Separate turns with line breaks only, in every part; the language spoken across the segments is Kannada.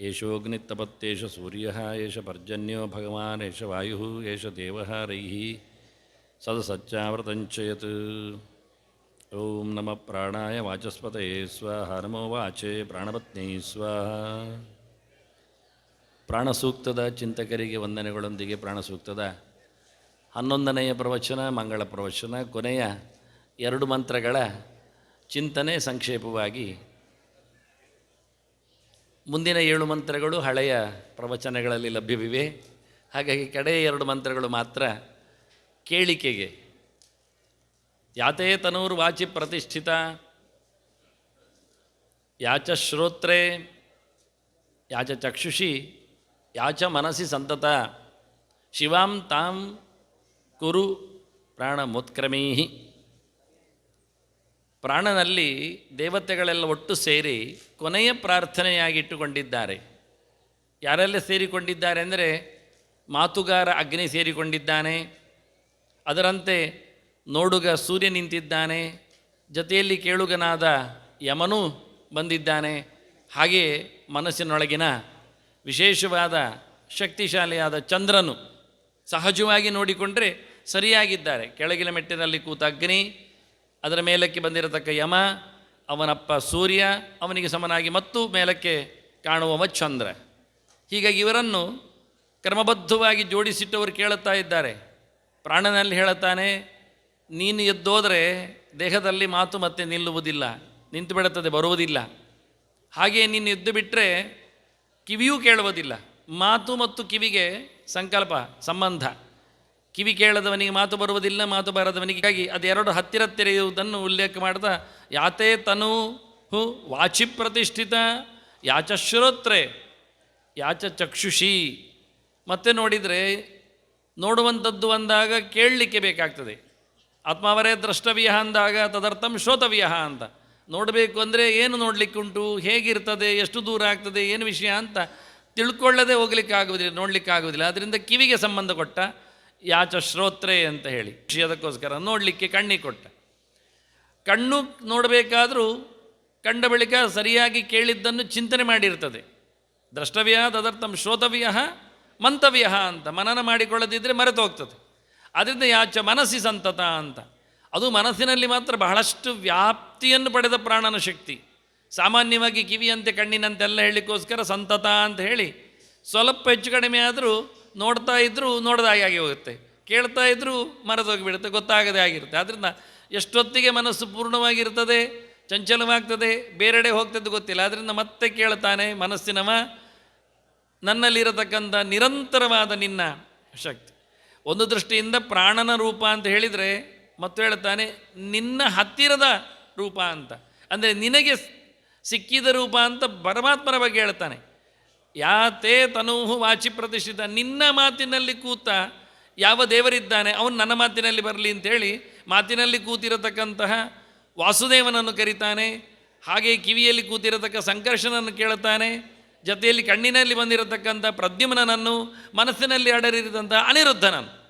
ಏಷೋಗ್ನಿತ್ತಪತ್ತೇಷ ಸೂರ್ಯ ಏಷ ಪರ್ಜನ್ಯೋ ಭಗವಾನ್ ಏಷ ವಾಯು ಏಷ ರೈ ಸದಸಚ್ಚಾವೃತಂಚಯತ್. ಓಂ ನಮ ಪ್ರಾಣಾಯ ವಾಚಸ್ಪತಯೇ ಸ್ವಾಹ, ನಮೋ ವಾಚೆ ಪ್ರಾಣಪತ್ನಿ ಸ್ವಾಹ. ಪ್ರಾಣಸೂಕ್ತದ ಚಿಂತಕರಿಗೆ ವಂದನೆಗಳೊಂದಿಗೆ ಪ್ರಾಣಸೂಕ್ತದ ಹನ್ನೊಂದನೆಯ ಪ್ರವಚನ, ಮಂಗಳ ಪ್ರವಚನ, ಕೊನೆಯ ಎರಡು ಮಂತ್ರಗಳ ಚಿಂತನೆ ಸಂಕ್ಷೇಪವಾಗಿ ಮುಂದಿನ ಏಳು ಮಂತ್ರಗಳು ಹಳೆಯ ಪ್ರವಚನಗಳಲ್ಲಿ ಲಭ್ಯವಿವೆ. ಹಾಗಾಗಿ ಕಡೆಯ ಎರಡು ಮಂತ್ರಗಳು ಮಾತ್ರ ಕೇಳಿಕೆಗೆ. ಯಾತೇ ತನೂರು ವಾಚಿ ಪ್ರತಿಷ್ಠಿತ, ಯಾಚ ಶ್ರೋತ್ರೆ, ಯಾಚ ಚಕ್ಷುಷಿ, ಯಾಚ ಮನಸ್ಸಿ ಸಂತತ, ಶಿವಾಂ ತಾಂ ಕುರು ಪ್ರಾಣ ಮುತ್ಕ್ರಮೀಹಿ ಪ್ರಾಣನಲ್ಲಿ ದೇವತೆಗಳೆಲ್ಲ ಒಟ್ಟು ಸೇರಿ ಕೊನೆಯ ಪ್ರಾರ್ಥನೆಯಾಗಿಟ್ಟುಕೊಂಡಿದ್ದಾರೆ. ಯಾರೆಲ್ಲ ಸೇರಿಕೊಂಡಿದ್ದಾರೆ ಅಂದರೆ ಮಾತುಗಾರ ಅಗ್ನಿ ಸೇರಿಕೊಂಡಿದ್ದಾನೆ. ಅದರಂತೆ ನೋಡುಗ ಸೂರ್ಯ ನಿಂತಿದ್ದಾನೆ. ಜೊತೆಯಲ್ಲಿ ಕೇಳುಗನಾದ ಯಮನೂ ಬಂದಿದ್ದಾನೆ. ಹಾಗೆಯೇ ಮನಸ್ಸಿನೊಳಗಿನ ವಿಶೇಷವಾದ ಶಕ್ತಿಶಾಲಿಯಾದ ಚಂದ್ರನು ಸಹಜವಾಗಿ ನೋಡಿಕೊಂಡರೆ ಸರಿಯಾಗಿದ್ದಾರೆ. ಕೆಳಗಿನ ಮೆಟ್ಟಿನಲ್ಲಿ ಕೂತ ಅಗ್ನಿ ಅದರ ಮೇಲಕ್ಕೆ ಬಂದಿರತಕ್ಕ ಯಮ, ಅವನಪ್ಪ ಸೂರ್ಯ, ಅವನಿಗೆ ಸಮನಾಗಿ ಮತ್ತು ಮೇಲಕ್ಕೆ ಕಾಣುವವ ಚಂದ್ರ. ಹೀಗಾಗಿ ಇವರನ್ನು ಕ್ರಮಬದ್ಧವಾಗಿ ಜೋಡಿಸಿಟ್ಟವರು ಕೇಳುತ್ತಾ ಇದ್ದಾರೆ. ಪ್ರಾಣನಲ್ಲಿ ಹೇಳುತ್ತಾನೆ, ನೀನು ಎದ್ದೋದರೆ ದೇಹದಲ್ಲಿ ಮಾತು ಮತ್ತೆ ನಿಲ್ಲುವುದಿಲ್ಲ, ನಿಂತು ಬಿಡುತ್ತದೆ, ಬರುವುದಿಲ್ಲ. ಹಾಗೆಯೇ ನೀನು ಎದ್ದು ಬಿಟ್ಟರೆ ಕಿವಿಯೂ ಕೇಳುವುದಿಲ್ಲ. ಮಾತು ಮತ್ತು ಕಿವಿಗೆ ಸಂಕಲ್ಪ, ಸಂಬಂಧ. ಕಿವಿ ಕೇಳದವನಿಗೆ ಮಾತು ಬರುವುದಿಲ್ಲ, ಮಾತು ಬಾರದವನಿಗಾಗಿ ಅದೆರಡು ಹತ್ತಿರ ತೆರೆಯುವುದನ್ನು ಉಲ್ಲೇಖ ಮಾಡ್ತಾ ಯಾತೇ ತನು ಹು ವಾಚಿ ಪ್ರತಿಷ್ಠಿತ, ಯಾಚ ಶ್ರೋತ್ರೆ, ಯಾಚ ಚಕ್ಷುಷಿ. ಮತ್ತೆ ನೋಡಿದರೆ ನೋಡುವಂಥದ್ದು ಅಂದಾಗ ಕೇಳಲಿಕ್ಕೆ ಬೇಕಾಗ್ತದೆ. ಆತ್ಮಾವರೇ ದ್ರಷ್ಟವ್ಯ ಅಂದಾಗ ತದರ್ಥಂ ಶ್ರೋತವ್ಯ ಅಂತ. ನೋಡಬೇಕು ಅಂದರೆ ಏನು ನೋಡಲಿಕ್ಕೆ ಉಂಟು, ಹೇಗಿರ್ತದೆ, ಎಷ್ಟು ದೂರ ಆಗ್ತದೆ, ಏನು ವಿಷಯ ಅಂತ ತಿಳ್ಕೊಳ್ಳದೆ ಹೋಗ್ಲಿಕ್ಕೆ ಆಗುವುದಿಲ್ಲ ನೋಡಲಿಕ್ಕೆ ಆಗುವುದಿಲ್ಲ ಅದರಿಂದ ಕಿವಿಗೆ ಸಂಬಂಧ ಕೊಟ್ಟ ಯಾಚ ಶ್ರೋತ್ರೆ ಅಂತ ಹೇಳಿ. ಅದಕ್ಕೋಸ್ಕರ ನೋಡಲಿಕ್ಕೆ ಕಣ್ಣಿಗೆ ಕೊಟ್ಟ. ಕಣ್ಣು ನೋಡಬೇಕಾದರೂ ಕಂಡ ಬಳಿಕ ಸರಿಯಾಗಿ ಕೇಳಿದ್ದನ್ನು ಚಿಂತನೆ ಮಾಡಿರ್ತದೆ. ದ್ರಷ್ಟವ್ಯ ತದರ್ಥಂ ಶ್ರೋತವ್ಯ ಮಂತವ್ಯ ಅಂತ ಮನನ ಮಾಡಿಕೊಳ್ಳದಿದ್ದರೆ ಮರೆತು ಹೋಗ್ತದೆ ಅದರಿಂದ ಯಾಚ ಮನಸ್ಸಿ ಸಂತತ ಅಂತ. ಅದು ಮನಸ್ಸಿನಲ್ಲಿ ಮಾತ್ರ ಬಹಳಷ್ಟು ವ್ಯಾಪ್ತಿಯನ್ನು ಪಡೆದ ಪ್ರಾಣನ ಶಕ್ತಿ. ಸಾಮಾನ್ಯವಾಗಿ ಕಿವಿಯಂತೆ ಕಣ್ಣಿನಂತೆಲ್ಲ ಹೇಳಲಿಕ್ಕೋಸ್ಕರ ಸಂತತ ಅಂತ ಹೇಳಿ ಸ್ವಲ್ಪ ಹೆಚ್ಚು ಕಡಿಮೆ ಆದರೂ ನೋಡ್ತಾ ಇದ್ದರೂ ನೋಡ್ದಾಗೆ ಆಗಿ ಹೋಗುತ್ತೆ. ಕೇಳ್ತಾ ಇದ್ದರೂ ಮರೆದೋಗಿಬಿಡುತ್ತೆ ಗೊತ್ತಾಗದೇ ಆಗಿರುತ್ತೆ. ಆದ್ದರಿಂದ ಎಷ್ಟೊತ್ತಿಗೆ ಮನಸ್ಸು ಪೂರ್ಣವಾಗಿರ್ತದೆ, ಚಂಚಲವಾಗ್ತದೆ, ಬೇರೆಡೆ ಹೋಗ್ತದ್ದು ಗೊತ್ತಿಲ್ಲ. ಆದ್ದರಿಂದ ಮತ್ತೆ ಕೇಳ್ತಾನೆ ಮನಸ್ಸಿನವ, ನನ್ನಲ್ಲಿರತಕ್ಕಂಥ ನಿರಂತರವಾದ ನಿನ್ನ ಶಕ್ತಿ. ಒಂದು ದೃಷ್ಟಿಯಿಂದ ಪ್ರಾಣನ ರೂಪ ಅಂತ ಹೇಳಿದರೆ ಮತ್ತು ಹೇಳ್ತಾನೆ, ನಿನ್ನ ಹತ್ತಿರದ ರೂಪ ಅಂತ. ಅಂದರೆ ನಿನಗೆ ಸಿಕ್ಕಿದ ರೂಪ ಅಂತ ಪರಮಾತ್ಮರ ಬಗ್ಗೆ ಹೇಳ್ತಾನೆ. ಯಾತೇ ತನೂಹು ವಾಚಿ ಪ್ರತಿಷ್ಠಿತ, ನಿನ್ನ ಮಾತಿನಲ್ಲಿ ಕೂತ ಯಾವ ದೇವರಿದ್ದಾನೆ, ಅವನು ನನ್ನ ಮಾತಿನಲ್ಲಿ ಬರಲಿ ಅಂತೇಳಿ ಮಾತಿನಲ್ಲಿ ಕೂತಿರತಕ್ಕಂತಹ ವಾಸುದೇವನನ್ನು ಕರೀತಾನೆ, ಹಾಗೆ ಕಿವಿಯಲ್ಲಿ ಕೂತಿರತಕ್ಕ ಸಂಕರ್ಷನನ್ನು ಕೇಳುತ್ತಾನೆ, ಜೊತೆಯಲ್ಲಿ ಕಣ್ಣಿನಲ್ಲಿ ಬಂದಿರತಕ್ಕಂಥ ಪ್ರದ್ಯುಮ್ನನನ್ನು ಮನಸ್ಸಿನಲ್ಲಿ ಅಡರಿರಿದಂಥ ಅನಿರುದ್ಧನನ್ನು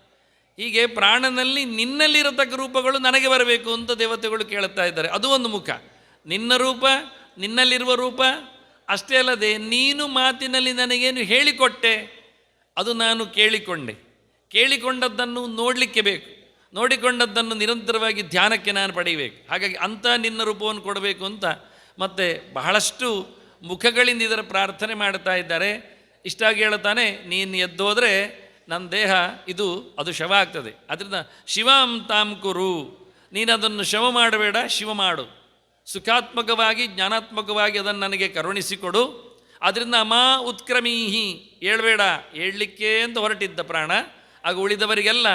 ಹೀಗೆ ಪ್ರಾಣನಲ್ಲಿ ನಿನ್ನಲ್ಲಿರತಕ್ಕ ರೂಪಗಳು ನನಗೆ ಬರಬೇಕು ಅಂತ ದೇವತೆಗಳು ಕೇಳುತ್ತಾ ಇದ್ದಾರೆ. ಅದು ಒಂದು ಮುಖ. ನಿನ್ನ ರೂಪ, ನಿನ್ನಲ್ಲಿರುವ ರೂಪ ಅಷ್ಟೇ ಅಲ್ಲದೆ ನೀನು ಮಾತಿನಲ್ಲಿ ನನಗೇನು ಹೇಳಿಕೊಟ್ಟೆ, ಅದು ನಾನು ಕೇಳಿಕೊಂಡೆ. ಕೇಳಿಕೊಂಡದ್ದನ್ನು ನೋಡಲಿಕ್ಕೆ ಬೇಕು. ನೋಡಿಕೊಂಡದ್ದನ್ನು ನಿರಂತರವಾಗಿ ಧ್ಯಾನಕ್ಕೆ ನಾನು ಪಡೆಯಬೇಕು. ಹಾಗಾಗಿ ಅಂಥ ನಿನ್ನ ರೂಪವನ್ನು ಕೊಡಬೇಕು ಅಂತ ಮತ್ತು ಬಹಳಷ್ಟು ಮುಖಗಳಿಂದ ಇದರ ಪ್ರಾರ್ಥನೆ ಮಾಡ್ತಾ ಇದ್ದಾರೆ. ಇಷ್ಟಾಗಿ ಹೇಳ್ತಾನೆ ನೀನು ಎದ್ದೋದ್ರೆ ನನ್ನ ದೇಹ, ಇದು, ಅದು ಶವ ಆಗ್ತದೆ. ಅದರಿಂದ ಶಿವಂ ತಾಂ ಕುರು. ನೀನು ಅದನ್ನು ಶವ ಮಾಡಬೇಡ, ಶಿವ ಮಾಡು. ಸುಖಾತ್ಮಕವಾಗಿ, ಜ್ಞಾನಾತ್ಮಕವಾಗಿ ಅದನ್ನು ನನಗೆ ಕರುಣಿಸಿಕೊಡು. ಅದರಿಂದ ಅಮಾ ಉತ್ಕ್ರಮೀಹಿ, ಹೇಳಬೇಡ, ಹೇಳಲಿಕ್ಕೆ ಅಂತ ಹೊರಟಿದ್ದ ಪ್ರಾಣ, ಆಗ ಉಳಿದವರಿಗೆಲ್ಲ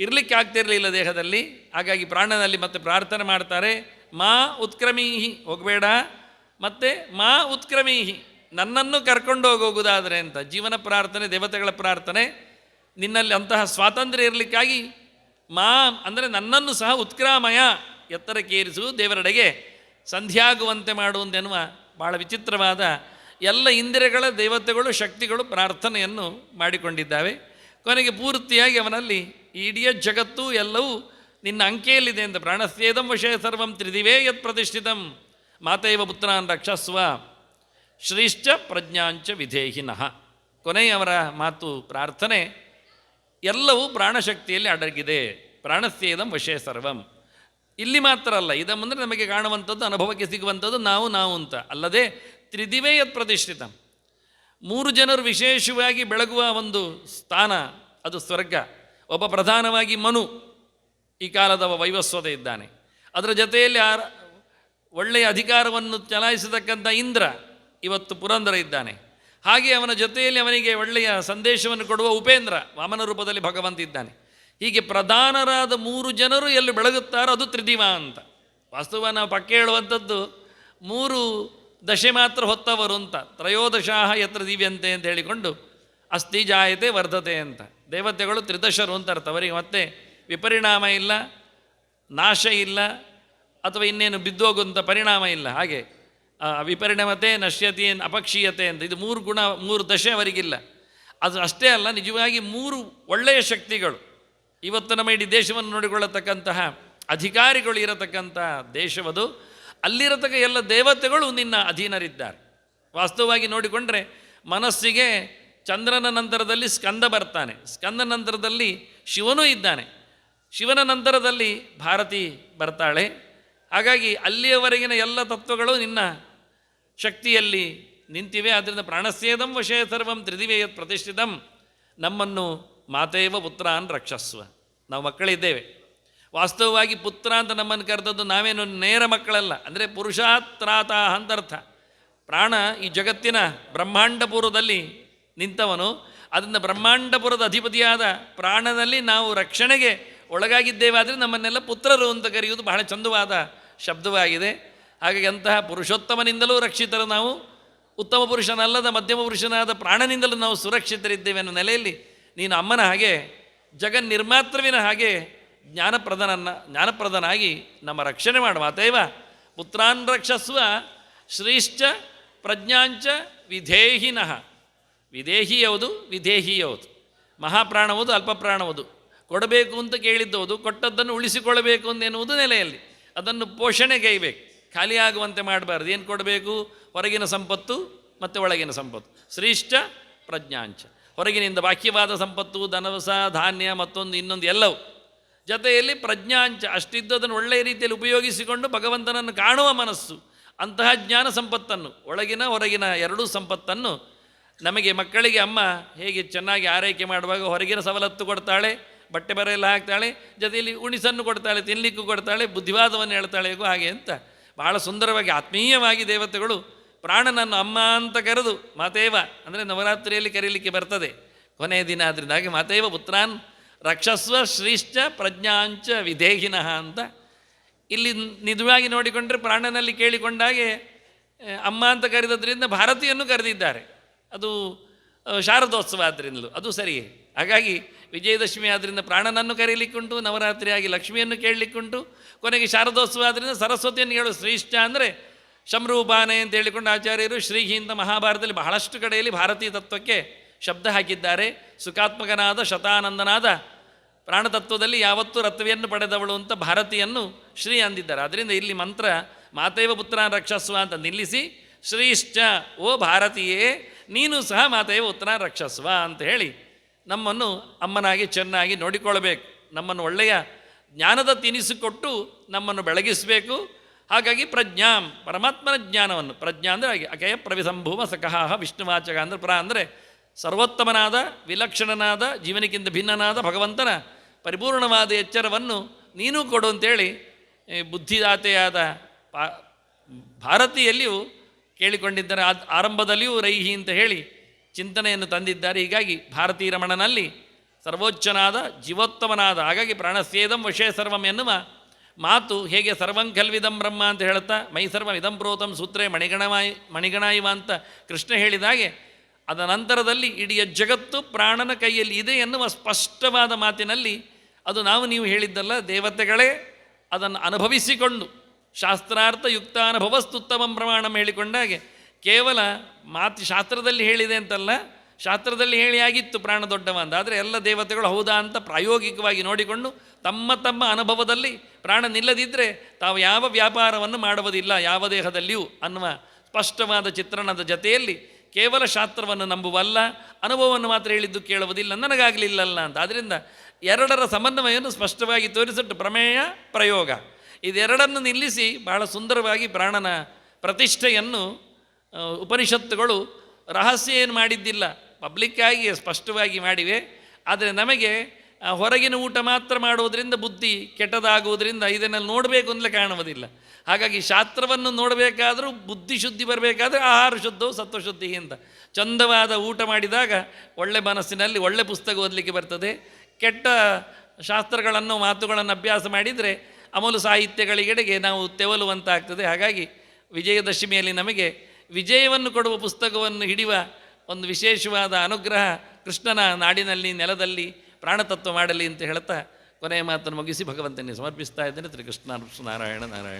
ಇರಲಿಕ್ಕೆ ಆಗ್ತಿರಲಿಲ್ಲ ದೇಹದಲ್ಲಿ. ಹಾಗಾಗಿ ಪ್ರಾಣನಲ್ಲಿ ಮತ್ತೆ ಪ್ರಾರ್ಥನೆ ಮಾಡ್ತಾರೆ, ಮಾ ಉತ್ಕ್ರಮೀಹಿ, ಹೋಗಬೇಡ. ಮತ್ತು ಮಾ ಉತ್ಕ್ರಮೀಹಿ, ನನ್ನನ್ನು ಕರ್ಕೊಂಡು ಹೋಗೋಗುದಾದರೆ ಅಂತ, ಜೀವನ ಪ್ರಾರ್ಥನೆ, ದೇವತೆಗಳ ಪ್ರಾರ್ಥನೆ, ನಿನ್ನಲ್ಲಿ ಅಂತಹ ಸ್ವಾತಂತ್ರ್ಯ ಇರಲಿಕ್ಕಾಗಿ ಮಾ ಅಂದರೆ ನನ್ನನ್ನು ಸಹ ಉತ್ಕ್ರಾಮಯ. ಎತ್ತರಕ್ಕೇರಿಸು, ದೇವರೆಡೆಗೆ ಸಂಧ್ಯಾಗುವಂತೆ ಮಾಡುವಂತೆನ್ನುವ ಭಾಳ ವಿಚಿತ್ರವಾದ ಎಲ್ಲ ಇಂದಿರೆಗಳ ದೇವತೆಗಳು, ಶಕ್ತಿಗಳು ಪ್ರಾರ್ಥನೆಯನ್ನು ಮಾಡಿಕೊಂಡಿದ್ದಾವೆ. ಕೊನೆಗೆ ಪೂರ್ತಿಯಾಗಿ ಅವನಲ್ಲಿ ಇಡೀ ಜಗತ್ತು ಎಲ್ಲವೂ ನಿನ್ನ ಅಂಕೆಯಲ್ಲಿದೆ ಅಂತ ಪ್ರಾಣಸ್ಯೇದಂ ವಶೇ ಸರ್ವಂ ತ್ರಿದಿವೇ ಯತ್ ಪ್ರತಿಷ್ಠಿತಂ. ಮಾತೈವ ಪುತ್ರಾನ್ ರಕ್ಷಸ್ವ. ಶ್ರೀಶ್ಚ ಪ್ರಜ್ಞಾಂಚ ವಿಧೇಹಿನಃ. ಕೊನೆಯವರ ಮಾತು ಪ್ರಾರ್ಥನೆ ಎಲ್ಲವೂ ಪ್ರಾಣಶಕ್ತಿಯಲ್ಲಿ ಅಡಗಿದೆ. ಪ್ರಾಣಸ್ಯೇದಂ ವಶೇ ಸರ್ವಂ. ಇಲ್ಲಿ ಮಾತ್ರ ಅಲ್ಲ ಇದ ಮುಂದೆ ನಮಗೆ ಕಾಣುವಂಥದ್ದು, ಅನುಭವಕ್ಕೆ ಸಿಗುವಂಥದ್ದು ನಾವು ನಾವು ಅಂತ. ಅಲ್ಲದೆ ತ್ರಿದಿವೇಯತ್ ಪ್ರತಿಷ್ಠಿತ. ಮೂರು ಜನರು ವಿಶೇಷವಾಗಿ ಬೆಳಗುವ ಒಂದು ಸ್ಥಾನ, ಅದು ಸ್ವರ್ಗ. ಒಬ್ಬ ಪ್ರಧಾನವಾಗಿ ಮನು ಈ ಕಾಲದ ವೈವಸ್ವದ ಇದ್ದಾನೆ. ಅದರ ಜೊತೆಯಲ್ಲಿ ಆ ಒಳ್ಳೆಯ ಅಧಿಕಾರವನ್ನು ಚಲಾಯಿಸತಕ್ಕಂಥ ಇಂದ್ರ ಇವತ್ತು ಪುರಂದರ ಇದ್ದಾನೆ. ಹಾಗೆ ಅವನ ಜೊತೆಯಲ್ಲಿ ಅವನಿಗೆ ಒಳ್ಳೆಯ ಸಂದೇಶವನ್ನು ಕೊಡುವ ಉಪೇಂದ್ರ ವಾಮನ ರೂಪದಲ್ಲಿ ಭಗವಂತ ಇದ್ದಾನೆ. ಹೀಗೆ ಪ್ರಧಾನರಾದ ಮೂರು ಜನರು ಎಲ್ಲಿ ಬೆಳಗುತ್ತಾರೋ ಅದು ತ್ರಿದಿವ ಅಂತ. ವಾಸ್ತವ ನಾವು ಪಕ್ಕ ಹೇಳುವಂಥದ್ದು ಮೂರು ದಶೆ ಮಾತ್ರ ಹೊತ್ತವರು ಅಂತ. ತ್ರಯೋದಶಾಹ ಯತ್ರ ದಿವ್ಯಂತೆ ಅಂತ ಹೇಳಿಕೊಂಡು ಅಸ್ಥಿ ಜಾಯತೆ ವರ್ಧತೆ ಅಂತ. ದೇವತೆಗಳು ತ್ರಿದಶರು ಅಂತ ಅರ್ಥ. ಅವರಿಗೆ ಮತ್ತೆ ವಿಪರಿಣಾಮ ಇಲ್ಲ, ನಾಶ ಇಲ್ಲ, ಅಥವಾ ಇನ್ನೇನು ಬಿದ್ದೋಗುವಂಥ ಪರಿಣಾಮ ಇಲ್ಲ. ಹಾಗೆ ವಿಪರಿಣಾಮತೆ, ನಶ್ಯತಿ, ಅಪಕ್ಷೀಯತೆ ಅಂತ. ಇದು ಮೂರು ಗುಣ, ಮೂರು ದಶೆ ಅವರಿಗಿಲ್ಲ. ಅದು ಅಷ್ಟೇ ಅಲ್ಲ, ನಿಜವಾಗಿ ಮೂರು ಒಳ್ಳೆಯ ಶಕ್ತಿಗಳು. ಇವತ್ತು ನಮ್ಮ ಇಡೀ ದೇಶವನ್ನು ನೋಡಿಕೊಳ್ಳತಕ್ಕಂತಹ ಅಧಿಕಾರಿಗಳು ಇರತಕ್ಕಂತಹ ದೇಶವದು. ಅಲ್ಲಿರತಕ್ಕ ಎಲ್ಲ ದೇವತೆಗಳು ನಿನ್ನ ಅಧೀನರಿದ್ದಾರೆ. ವಾಸ್ತವವಾಗಿ ನೋಡಿಕೊಂಡ್ರೆ ಮನಸ್ಸಿಗೆ ಚಂದ್ರನ ನಂತರದಲ್ಲಿ ಸ್ಕಂದ ಬರ್ತಾನೆ. ಸ್ಕಂದ ನಂತರದಲ್ಲಿ ಶಿವನೂ ಇದ್ದಾನೆ. ಶಿವನ ನಂತರದಲ್ಲಿ ಭಾರತಿ ಬರ್ತಾಳೆ. ಹಾಗಾಗಿ ಅಲ್ಲಿಯವರೆಗಿನ ಎಲ್ಲ ತತ್ವಗಳು ನಿನ್ನ ಶಕ್ತಿಯಲ್ಲಿ ನಿಂತಿವೆ. ಆದ್ದರಿಂದ ಪ್ರಾಣಸ್ಯೇದಂ ವಶೇ ಸರ್ವಂ ತ್ರಿದಿವೇಯತ್ ಪ್ರತಿಷ್ಠಿತಂ. ನಮ್ಮನ್ನು ಮಾತೇವ ಪುತ್ರಾನ್ ರಕ್ಷಸ್ವ. ನಾವು ಮಕ್ಕಳಿದ್ದೇವೆ. ವಾಸ್ತವವಾಗಿ ಪುತ್ರ ಅಂತ ನಮ್ಮನ್ನು ಕರೆದದ್ದು ನಾವೇನು ನೇರ ಮಕ್ಕಳಲ್ಲ, ಅಂದರೆ ಪುರುಷಾತ್ರಾತ ಅಂತರ್ಥ. ಪ್ರಾಣ ಈ ಜಗತ್ತಿನ ಬ್ರಹ್ಮಾಂಡಪುರದಲ್ಲಿ ನಿಂತವನು ಅದರಿಂದ ಬ್ರಹ್ಮಾಂಡಪುರದ ಅಧಿಪತಿಯಾದ ಪ್ರಾಣದಲ್ಲಿ ನಾವು ರಕ್ಷಣೆಗೆ ಒಳಗಾಗಿದ್ದೇವೆ, ಆದರೆ ನಮ್ಮನ್ನೆಲ್ಲ ಪುತ್ರರು ಅಂತ ಕರೆಯುವುದು ಬಹಳ ಚಂದವಾದ ಶಬ್ದವಾಗಿದೆ. ಹಾಗಾಗಿ ಅಂತಹ ಪುರುಷೋತ್ತಮನಿಂದಲೂ ರಕ್ಷಿತರು ನಾವು, ಉತ್ತಮ ಪುರುಷನಲ್ಲದ ಮಧ್ಯಮ ಪುರುಷನಾದ ಪ್ರಾಣನಿಂದಲೂ ನಾವು ಸುರಕ್ಷಿತರಿದ್ದೇವೆ ಅನ್ನೋ ನೆಲೆಯಲ್ಲಿ ನೀನು ಅಮ್ಮನ ಹಾಗೆ ಜಗನ್ ನಿರ್ಮಾತೃವಿನ ಹಾಗೆ ಜ್ಞಾನಪ್ರದನನ್ನ, ಜ್ಞಾನಪ್ರದನಾಗಿ ನಮ್ಮ ರಕ್ಷಣೆ ಮಾಡುವ ಅತೈವ ಪುತ್ರಾನ್ ರಕ್ಷಸ್ವ ಶ್ರೀಶ್ಚ ಪ್ರಜ್ಞಾಂಚ ವಿಧೇಹಿನಃ. ವಿದೇಹಿ ಯಾವುದು? ವಿಧೇಹಿ ಯಾವುದು? ಮಹಾಪ್ರಾಣವದು, ಅಲ್ಪಪ್ರಾಣವುದು. ಕೊಡಬೇಕು ಅಂತ ಕೇಳಿದ್ದವುದು, ಕೊಟ್ಟದ್ದನ್ನು ಉಳಿಸಿಕೊಳ್ಳಬೇಕು ಅಂತ ಎನ್ನುವುದು ನೆಲೆಯಲ್ಲಿ. ಅದನ್ನು ಪೋಷಣೆಗೈಬೇಕು ಖಾಲಿಯಾಗುವಂತೆ ಮಾಡಬಾರ್ದು. ಏನು ಕೊಡಬೇಕು? ಹೊರಗಿನ ಸಂಪತ್ತು ಮತ್ತು ಒಳಗಿನ ಸಂಪತ್ತು. ಶ್ರೀಷ್ಠ ಪ್ರಜ್ಞಾಂಚ. ಹೊರಗಿನಿಂದ ಬಾಕ್ಯವಾದ ಸಂಪತ್ತು, ಧನವಸ, ಧಾನ್ಯ, ಮತ್ತೊಂದು ಇನ್ನೊಂದು ಎಲ್ಲವು. ಜೊತೆಯಲ್ಲಿ ಪ್ರಜ್ಞಾಂಚ ಅಷ್ಟಿದ್ದದನ್ನು ಒಳ್ಳೆಯ ರೀತಿಯಲ್ಲಿ ಉಪಯೋಗಿಸಿಕೊಂಡು ಭಗವಂತನನ್ನು ಕಾಣುವ ಮನಸ್ಸು, ಅಂತಹ ಜ್ಞಾನ ಸಂಪತ್ತನ್ನು, ಒಳಗಿನ ಹೊರಗಿನ ಎರಡೂ ಸಂಪತ್ತನ್ನು ನಮಗೆ ಮಕ್ಕಳಿಗೆ ಅಮ್ಮ ಹೇಗೆ ಚೆನ್ನಾಗಿ ಆರೈಕೆ ಮಾಡುವಾಗ ಹೊರಗಿನ ಸವಲತ್ತು ಕೊಡ್ತಾಳೆ, ಬಟ್ಟೆ ಬರೆ ಎಲ್ಲ ಹಾಕ್ತಾಳೆ, ಜೊತೆಯಲ್ಲಿ ಉಣಿಸನ್ನು ಕೊಡ್ತಾಳೆ ತಿನ್ನಲಿಕ್ಕೂ ಕೊಡ್ತಾಳೆ, ಬುದ್ಧಿವಾದವನ್ನು ಹೇಳ್ತಾಳೆ ಹಾಗೆ ಅಂತ ಬಹಳ ಸುಂದರವಾಗಿ ಆತ್ಮೀಯವಾಗಿ ದೇವತೆಗಳು ಪ್ರಾಣನನ್ನು ಅಮ್ಮ ಅಂತ ಕರೆದು ಮಾತೇವ, ಅಂದರೆ ನವರಾತ್ರಿಯಲ್ಲಿ ಕರೀಲಿಕ್ಕೆ ಬರ್ತದೆ. ಕೊನೆಯ ದಿನ ಆದ್ದರಿಂದ ಹಾಗೆ ಮಾತೇವ, ಪುತ್ರಾನ್ ರಕ್ಷಸ್ವ ಶ್ರೀಶ್ಚ ಪ್ರಜ್ಞಾಂಚ ವಿಧೇಹಿನಃ ಅಂತ. ಇಲ್ಲಿ ನಿಜವಾಗಿ ನೋಡಿಕೊಂಡ್ರೆ ಪ್ರಾಣನಲ್ಲಿ ಕೇಳಿಕೊಂಡಾಗೆ ಅಮ್ಮ ಅಂತ ಕರೆದದ್ರಿಂದ ಭಾರತೀಯನ್ನು ಕರೆದಿದ್ದಾರೆ. ಅದು ಶಾರದೋತ್ಸವ ಆದ್ದರಿಂದಲೂ ಅದು ಸರಿಯೇ. ಹಾಗಾಗಿ ವಿಜಯದಶಮಿ ಆದ್ದರಿಂದ ಪ್ರಾಣನನ್ನು ಕರೀಲಿಕ್ಕುಂಟು ನವರಾತ್ರಿಯಾಗಿ ಲಕ್ಷ್ಮಿಯನ್ನು ಕೇಳಲಿಕ್ಕುಂಟು, ಕೊನೆಗೆ ಶಾರದೋತ್ಸವ ಆದ್ದರಿಂದ ಸರಸ್ವತಿಯನ್ನು ಹೇಳು ಶ್ರೀಷ್ಠ ಅಂದರೆ ಶಮ್ರೂಪಾನೆ ಅಂತ ಹೇಳಿಕೊಂಡು ಆಚಾರ್ಯರು ಶ್ರೀಹಿಂದ ಮಹಾಭಾರತದಲ್ಲಿ ಬಹಳಷ್ಟು ಕಡೆಯಲ್ಲಿ ಭಾರತೀಯ ತತ್ವಕ್ಕೆ ಶಬ್ದ ಹಾಕಿದ್ದಾರೆ. ಸುಖಾತ್ಮಕನಾದ, ಶತಾನಂದನಾದ ಪ್ರಾಣತತ್ವದಲ್ಲಿ ಯಾವತ್ತೂ ರತ್ವಿಯನ್ನು ಪಡೆದವಳು ಅಂತ ಭಾರತೀಯನ್ನು ಶ್ರೀ ಅಂದಿದ್ದಾರೆ. ಅದರಿಂದ ಇಲ್ಲಿ ಮಂತ್ರ, ಮಾತೇವ ಪುತ್ರ ರಕ್ಷಸ್ವ ಅಂತ ನಿಲ್ಲಿಸಿ, ಶ್ರೀಶ್ಚ, ಓ ಭಾರತೀಯೇ, ನೀನು ಸಹ ಮಾತೇವ ಪುತ್ರ ರಕ್ಷಸ್ವ ಅಂತ ಹೇಳಿ ನಮ್ಮನ್ನು ಅಮ್ಮನಾಗಿ, ಚೆನ್ನಾಗಿ ನೋಡಿಕೊಳ್ಳಬೇಕು ನಮ್ಮನ್ನು ಒಳ್ಳೆಯ ಜ್ಞಾನದ ತಿನಿಸು ಕೊಟ್ಟು ನಮ್ಮನ್ನು ಬೆಳಗಿಸಬೇಕು. ಹಾಗಾಗಿ ಪ್ರಜ್ಞಾಂ, ಪರಮಾತ್ಮನ ಜ್ಞಾನವನ್ನು. ಪ್ರಜ್ಞಾ ಅಂದರೆ ಹಾಗೆ ಅಕಯ ಪ್ರವಿಸಂಭೂಮ ಸಖಹ ವಿಷ್ಣುವಾಚಕ ಅಂದರೆ ಪ್ರ ಅಂದರೆ ಸರ್ವೋತ್ತಮನಾದ, ವಿಲಕ್ಷಣನಾದ ಜೀವನಕ್ಕಿಂತ ಭಿನ್ನನಾದ ಭಗವಂತನ ಪರಿಪೂರ್ಣವಾದ ಎಚ್ಚರವನ್ನು ನೀನು ಕೊಡು ಅಂತೇಳಿ ಬುದ್ಧಿದಾತೆಯಾದ ಪಾ, ಭಾರತೀಯಲ್ಲಿಯೂ ಕೇಳಿಕೊಂಡಿದ್ದಾರೆ. ಆರಂಭದಲ್ಲಿಯೂ ರೈಹಿ ಅಂತ ಹೇಳಿ ಚಿಂತನೆಯನ್ನು ತಂದಿದ್ದಾರೆ. ಹೀಗಾಗಿ ಭಾರತೀ ರಮಣನಲ್ಲಿ ಸರ್ವೋಚ್ಚನಾದ, ಜೀವೋತ್ತಮನಾದ, ಹಾಗಾಗಿ ಪ್ರಾಣಸ್ಯೇದಂ ವಶೇ ಸರ್ವಂ ಎನ್ನುವ ಮಾತು ಹೇಗೆ ಸರ್ವಂ ಕಲ್ವಿದಂ ಬ್ರಹ್ಮ ಅಂತ ಹೇಳುತ್ತಾ, ಮೈ ಸರ್ವ ಇದಂ ಪ್ರೋತಂ ಸೂತ್ರೇ ಮಣಿಗಣವಾಯಿ, ಮಣಿಗಣಾಯಿವ ಅಂತ ಕೃಷ್ಣ ಹೇಳಿದಾಗೆ ಅದ ನಂತರದಲ್ಲಿ ಇಡೀ ಜಗತ್ತು ಪ್ರಾಣನ ಕೈಯಲ್ಲಿ ಇದೆ ಎನ್ನುವ ಸ್ಪಷ್ಟವಾದ ಮಾತಿನಲ್ಲಿ ಅದು ನಾವು ನೀವು ಹೇಳಿದ್ದಲ್ಲ, ದೇವತೆಗಳೇ ಅದನ್ನು ಅನುಭವಿಸಿಕೊಂಡು ಶಾಸ್ತ್ರಾರ್ಥ ಯುಕ್ತಾನುಭವಸ್ತುತ್ತಮಂ ಪ್ರಮಾಣಂ ಹೇಳಿಕೊಂಡಾಗೆ ಕೇವಲ ಮಾತು ಶಾಸ್ತ್ರದಲ್ಲಿ ಹೇಳಿದೆ ಅಂತಲ್ಲ ಶಾಸ್ತ್ರದಲ್ಲಿ ಹೇಳಿ ಆಗಿತ್ತು ಪ್ರಾಣ ದೊಡ್ಡವ ಆದರೆ ಎಲ್ಲ ದೇವತೆಗಳು ಹೌದಾ ಅಂತ ಪ್ರಾಯೋಗಿಕವಾಗಿ ನೋಡಿಕೊಂಡು ತಮ್ಮ ತಮ್ಮ ಅನುಭವದಲ್ಲಿ ಪ್ರಾಣ ನಿಲ್ಲದಿದ್ದರೆ ತಾವು ಯಾವ ವ್ಯಾಪಾರವನ್ನು ಮಾಡುವುದಿಲ್ಲ, ಯಾವ ದೇಹದಲ್ಲಿಯೂ ಅನ್ನುವ ಸ್ಪಷ್ಟವಾದ ಚಿತ್ರಣದ ಜೊತೆಯಲ್ಲಿ ಕೇವಲ ಶಾಸ್ತ್ರವನ್ನು ನಂಬುವಲ್ಲ, ಅನುಭವವನ್ನು ಮಾತ್ರ ಹೇಳಿದ್ದು ಕೇಳುವುದಿಲ್ಲ, ನನಗಾಗಲಿಲ್ಲಲ್ಲ ಅಂತ. ಆದ್ದರಿಂದ ಎರಡರ ಸಮನ್ವಯವನ್ನು ಸ್ಪಷ್ಟವಾಗಿ ತೋರಿಸಿಟ್ಟು ಪ್ರಮೇಯ, ಪ್ರಯೋಗ. ಇದೆರಡನ್ನು ನಿಲ್ಲಿಸಿ ಬಹಳ ಸುಂದರವಾಗಿ ಪ್ರಾಣನ ಪ್ರತಿಷ್ಠೆಯನ್ನು ಉಪನಿಷತ್ತುಗಳು ರಹಸ್ಯ ಏನು ಮಾಡಿದ್ದಿಲ್ಲ. ಪಬ್ಲಿಕ್ಕಾಗಿ ಸ್ಪಷ್ಟವಾಗಿ ಮಾಡಿವೆ. ಆದರೆ ನಮಗೆ ಹೊರಗಿನ ಊಟ ಮಾತ್ರ ಮಾಡುವುದರಿಂದ ಬುದ್ಧಿ ಕೆಟ್ಟದಾಗುವುದರಿಂದ ಇದನ್ನೆಲ್ಲ ನೋಡಬೇಕು ಅಂದರೆ ಕಾಣುವುದಿಲ್ಲ. ಹಾಗಾಗಿ ಶಾಸ್ತ್ರವನ್ನು ನೋಡಬೇಕಾದರೂ ಬುದ್ಧಿ ಶುದ್ಧಿ ಬರಬೇಕಾದ್ರೆ ಆಹಾರ ಶುದ್ಧವು ಸತ್ವಶುದ್ಧಿ ಅಂತ. ಚಂದವಾದ ಊಟ ಮಾಡಿದಾಗ ಒಳ್ಳೆ ಮನಸ್ಸಿನಲ್ಲಿ ಒಳ್ಳೆ ಪುಸ್ತಕ ಓದಲಿಕ್ಕೆ ಬರ್ತದೆ. ಕೆಟ್ಟ ಶಾಸ್ತ್ರಗಳನ್ನು, ಮಾತುಗಳನ್ನು ಅಭ್ಯಾಸ ಮಾಡಿದರೆ ಅಮಲು ಸಾಹಿತ್ಯಗಳಿಗೆಡೆಗೆ ನಾವು ತೆವಲುವಂತಾಗ್ತದೆ. ಹಾಗಾಗಿ ವಿಜಯದಶಮಿಯಲ್ಲಿ ನಮಗೆ ವಿಜಯವನ್ನು ಕೊಡುವ ಪುಸ್ತಕವನ್ನು ಹಿಡಿಯುವ ಒಂದು ವಿಶೇಷವಾದ ಅನುಗ್ರಹ ಕೃಷ್ಣನ ನಾಡಿನಲ್ಲಿ, ನೆಲದಲ್ಲಿ, ಪ್ರಾಣತತ್ವ ಮಾಡಲಿ ಅಂತ ಹೇಳ್ತಾ ಕೊನೆಯ ಮಾತನ್ನು ಮುಗಿಸಿ ಭಗವಂತನಿಗೆ ಸಮರ್ಪಿಸ್ತಾ ಇದ್ದೇನೆ. ಶ್ರೀಕೃಷ್ಣ ನಾರಾಯಣ ನಾರಾಯಣ.